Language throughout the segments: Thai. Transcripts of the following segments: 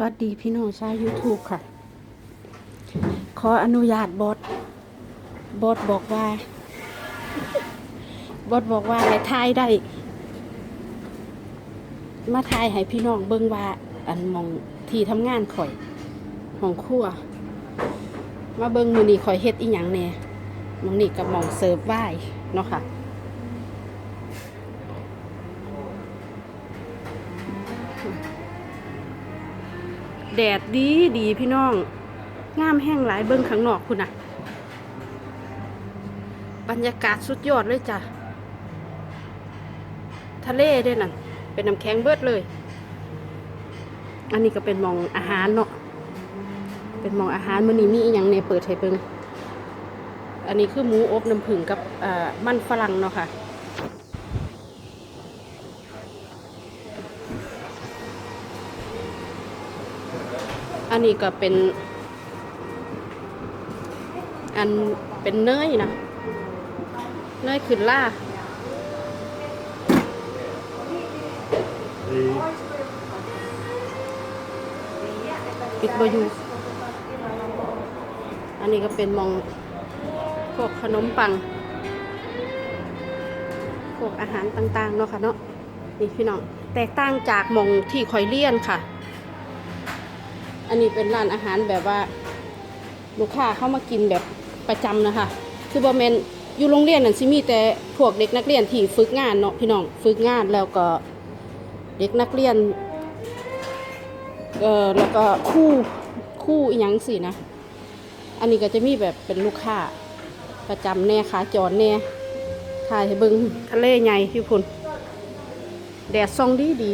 สวัสดีพี่น้องชาว YouTube ค่ะ ขออนุญาตบอสบอสบอกว่า บอสบอกว่าให้ทายได้ มาทายให้พี่น้องเบิ่งว่า อันมองที่ทำงานข่อยห้องครัว มาเบิ่งมือนี้ข่อยเฮ็ดอีหยังแน่มองนี่กับมองเสิร์ฟไหว้เนาะค่ะ แดดดีดีพี่น้อง งามแห้งหลายเบิ้งข้างนอกคุณอะบรรยากาศสุดยอดเลยจ้ะ ทะเลด้วยนั่น เป็นน้ำแข็งเบิดเลย อันนี้ก็เป็นมองอาหารเนาะ เป็นมองอาหารมื้อนี้มีอย่างในเปิดให้เบิงอันนี้คือหมูอบน้ำผึ้งกับมันฝรั่งเนาะค่ะ อันนี้ก็เป็น อันเป็นเนยนะ เนยขึ้นล่าปิดบอยู่อันนี้ก็เป็นมองพวกขนมปัง พวกอาหารต่างๆ เนาะค่ะเนาะ นี่พี่น้อง แตกต่างจากมองที่คอยเลี่ยนค่ะ อันนี้เป็นร้านอาหารแบบว่า ลูกค้าเข้ามากินแบบประจำนะคะ คือบอแมนอยู่โรงเรียนนั่นสิมีแต่พวกเด็กนักเรียนที่ฝึกงานเนาะพี่น้องฝึกงานแล้วก็เด็กนักเรียนเอ่อแล้วก็คู่คู่อีหยังสินะ อันนี้ก็จะมีแบบเป็นลูกค้าประจำแน่ขาจรแน่ถ่ายให้เบิงทะเลใหญ่พี่คุณแดดส่องดีดี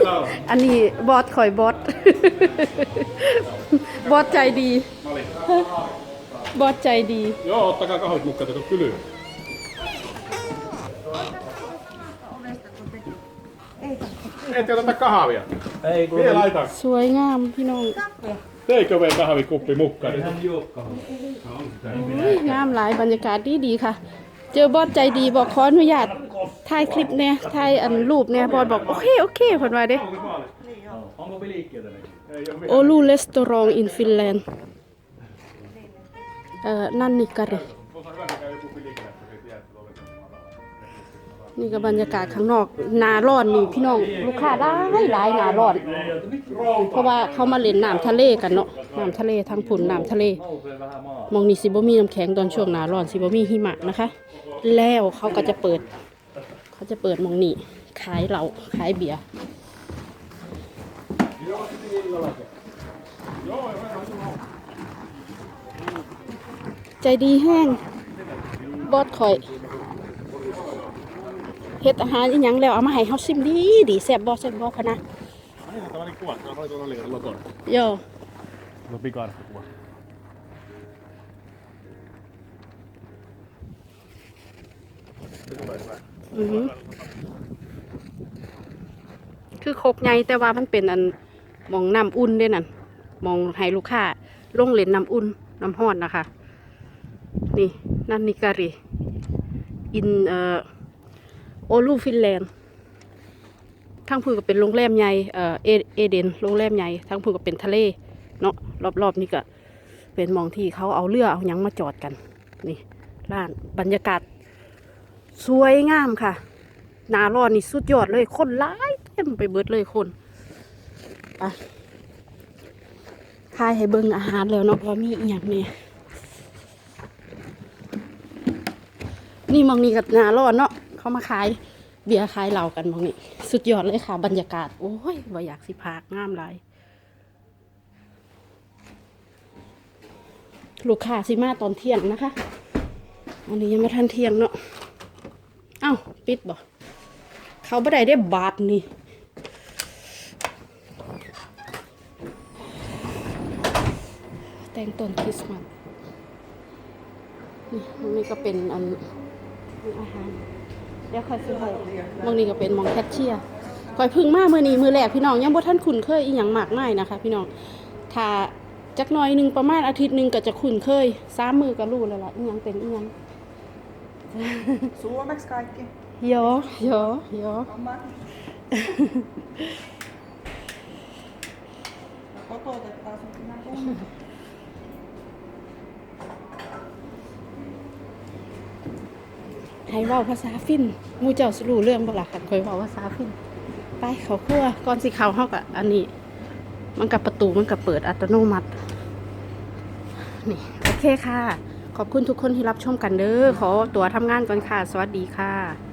Hello. อันนี้บอสคอยบอส บอสใจดี Mali. บอสใจดี Joo, ottakaa kahvit mukaan, tätä kylyy. Ette oteta kahvia. Ei kun Minä laitan. สวยงามพี่น้อง Teikö vei kahvikuppi mukaan? hän juokkaa. โอ้ยงามหลายบรรยากาศดีดีๆค่ะ เจอบอสใจดีบอกขออนุญาตถ่ายคลิปเนี่ยถ่ายอันรูปเนี่ยบอสบอกโอเคโอเคเพิ่นว่าเด้ Oulu restaurant in Finland. Nannikari. นี่ก็บรรยากาศข้างนอกหนาร้อนนี่พี่น้องลูกค้าไลายหลายนาร้อน เพราะว่าเขามาเล่นน้ำทะเลกันเนาะน้ำทะเลทางผุนน้ำทะเล มองนี่ซิบ่มีน้ำแข็งตอนช่วงหนาร้อนซิบ่มีหิมะนะคะ แล้วเขาก็จะเปิด เขาจะเปิดมองนี่ขายเหล้าขายเบียร์ ใจดีแห้งบอดข่อยเฮ็ดอาหารอีหยังแล้วเอามาให้เฮาซิมดีดีแซ่บบ่แซ่บบ่พะนะ Aina tämä oli kuva, tämä oli tuolla liian lokon. โย No pikarista kuva. อือหือคือโคกใหญ่แต่ว่ามันเป็นอันห มองน้ำอุ่นด้วยนั่นมองให้ลูกค้าลงเล่นน้ำอุ่นน้ำห้อนนะคะ นี่นั่นนิการีอินเอ่อโอลูฟินแลนด์ทั้งพูนก็เป็นโรงแรมใหญ่เอ่อเอเดนโรงแรมใหญ่ทั้งพูนก็เป็นทะเลเนาะรอบๆนี่ก็เป็นมองที่เขาเอาเรือเอาหยังมาจอดกัน นี่ร้านบรรยากาศ สวยงามค่ะ นาร้อนนี่สุดยอดเลยคนหลายเต็มไปเบิดเลยคน ไปทายให้เบิ่งอาหารแล้วเนาะว่ามีอหย่างเนี่ยนี่มองนี่กับนาร้อนเนาะเขามาขายเบียร์ขายเหล้ากันมองนี่สุดยอดเลยค่ะ บรรยากาศ โอ้ยว่าอยากสิพากงามหลายลูกค้าสิมาตอนเที่ยงนะคะ อันนี้ยังไม่ทันเที่ยงเนาะเอ้า ปิดบ่เขาบ่ได้ได้บาทนี่ แต่งต้นคริสต์มาสนี่ตรงนี้ก็เป็นอันอาหาร เดี๋ยวค่อยซื้อให้มองนี้ก็เป็นหมองแคชเชียร์คอยเพึ่งมาเมื่อนี้มือแรกพี่น้องยังบ่ท่านคุ้นเคยอีหยังมากมายนะคะ พี่น้องถ้าจักหน่อยหนึ่งประมาณอาทิตย์หนึ่งก็จะคุ้นเคยสามมือก็รู้แล้วล่ะอีหยังเป็นอีหยัง Suomeksi kaikki. ยอยอย ให้เว้าภาษาฟินมูเจ้าสรู้เรื่องบ่ล่ะคันคอยเว้าภาษาฟิน ไปเขาครัวก่อนสิเข้าเฮาก็อันนี้ มันกับประตูมันกับเปิดอัตโนมัติ นี่โอเคค่ะ ขอบคุณทุกคนที่รับชมกันเด้อขอตัวทำงานก่อนค่ะ สวัสดีค่ะ